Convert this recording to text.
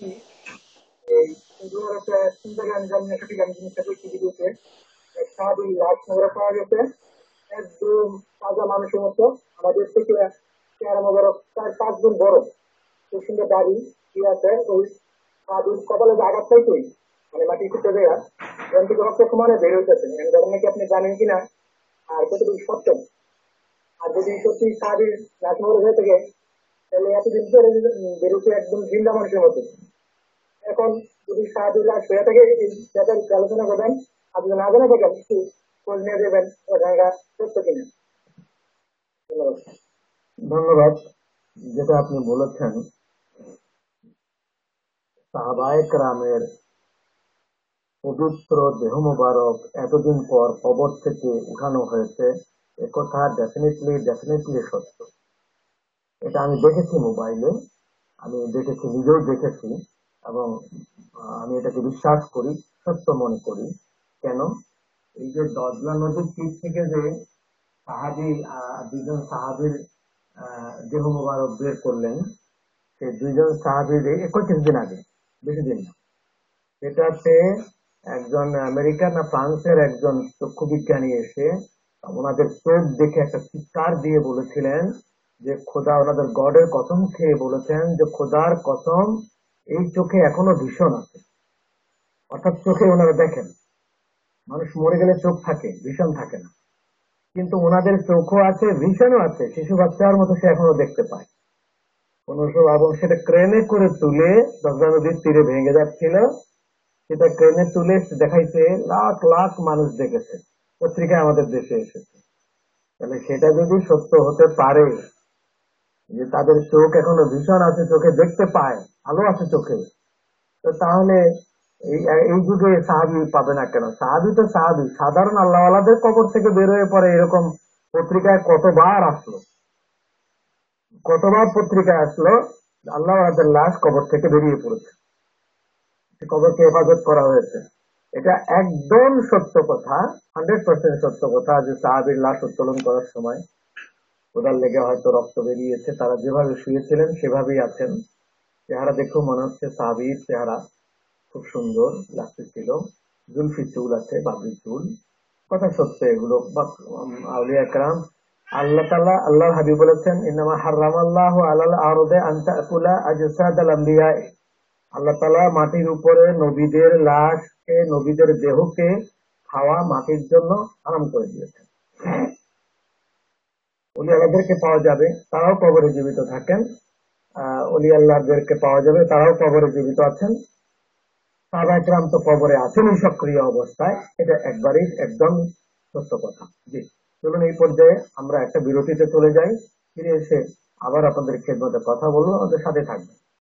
দেখছি এই আমাদের থেকে চেহারা মোবারক চার পাঁচ গুণ কি কপালে আঘাত পাইতই মানে মাটি ফুটে দেয়া রক্ত সমানে বের হইতেছে এই ধরনের কি আপনি জানেন কিনা আর কতটুকু সত্য আর যদি সত্যি সাহাবির লাশ মোবারক হয়ে থাকে, তাহলে এতদিন ধরে বেরোতে একদম জিন্দা মানুষের মতো। এখন যদি সাহায্য লাশ হয়ে থাকে এই ব্যাপারে আলোচনা করবেন। যদি না জানা থাকেন একটু খোঁজ নিয়ে দেবেন ওটা সত্য কিনা। ধন্যবাদ। যেটা আপনি বলেছেন সাহাবায়ক রামের পবিত্র দেহ মোবারক এতদিন পর কবর থেকে উঠানো হয়েছে একথা ডেফিনেটলি ডেফিনেটলি সত্য। এটা আমি দেখেছি মোবাইলে, আমি দেখেছি, নিজেও দেখেছি। এটাকে বিশ্বাস করি, সত্য মনে করি। কেন? এই যে দজলা নদীর তীর থেকে যে সাহাবি দুজন সাহাবির দেহ মোবারক বের করলেন সেই দুইজন সাহাবির একত্রিশ দিন আগে, বেশি দিন না। সেটাতে একজন আমেরিকা না ফ্রান্সের একজন চক্ষু বিজ্ঞানী এসে ওনাদের চোখ দেখে একটা চিৎকার দিয়ে বলেছিলেন যে, খোদা ওনাদের গডের কসম খেয়ে বলেছেন যে, খোদার কসম এই চোখে এখনও ভীষণ আছে। অর্থাৎ চোখে ওনারা দেখেন। মানুষ মরে গেলে চোখ থাকে, ভীষণ থাকে না। কিন্তু ওনাদের চোখও আছে, ভীষণও আছে। শিশু বাচ্চার মতো সে এখনও দেখতে পায়। সময় এবং সেটা ক্রেনে করে তুলে দশরা নদীর তীরে ভেঙে যাচ্ছিল। সেটা ক্রেনে তুলে দেখাইছে, লাখ লাখ মানুষ দেখেছে। পত্রিকায় আমাদের দেশে এসেছে। তাহলে সেটা যদি সত্য হতে পারে যে তাদের চোখ এখনও ভীষণ আছে, চোখে দেখতে পায় আলো আছে চোখে, তো তাহলে এই যুগে সাহাবি পাবে না কেন? সাহাবি তো সাহাবি। সাধারণ আল্লাহওয়ালাদের কবর থেকে বের হয়ে পড়ে এরকম পত্রিকায় কতবার আসলো? কতবার পত্রিকায় আসলো? আল্লাহ লাশ কবর থেকে বেরিয়ে পড়েছে। কবরকে হেফাজত করা হয়েছে। এটা একদম সত্য কথা, হান্ড্রেড পার্সেন্ট সত্য কথা যে সাহাবির লাশ উত্তোলন করার সময় ওদার লেগে হয়তো রক্ত বেরিয়েছে, তারা যেভাবে শুয়েছিলেন সেভাবেই আছেন। চেহারা দেখেও মনে হচ্ছে সাহাবির চেহারা। খুব সুন্দর লাগতেছিল জুলফি চুল আছে, বাবরি চুল। কথা সত্য, এগুলো আউলিয়া আল্লাহ তাআলা, আল্লাহর হাবিব বলেছেন ইনামা হারাম আল্লাহ আলাল আরদে আজসাদ আল আল্লাহ তাআলা মাটির উপরে নবীদের নবীদের দেহকে খাওয়া মাটির জন্য হারাম করে দিয়েছেন। অলি আল্লাহদেরকে পাওয়া যাবে, তারাও কবরে জীবিত থাকেন। অলি আল্লাহদেরকে পাওয়া যাবে, তারাও কবরে জীবিত আছেন। সাহাবাহাম তো কবরে এই সক্রিয় অবস্থায়, এটা একবারই একদম সত্য কথা। জি, চলুন এই পর্যায়ে আমরা একটা বিরতিতে চলে যাই, ফিরে এসে আবার আপনাদের খেদমতে কথা বলব, আমাদের সাথে থাকবেন।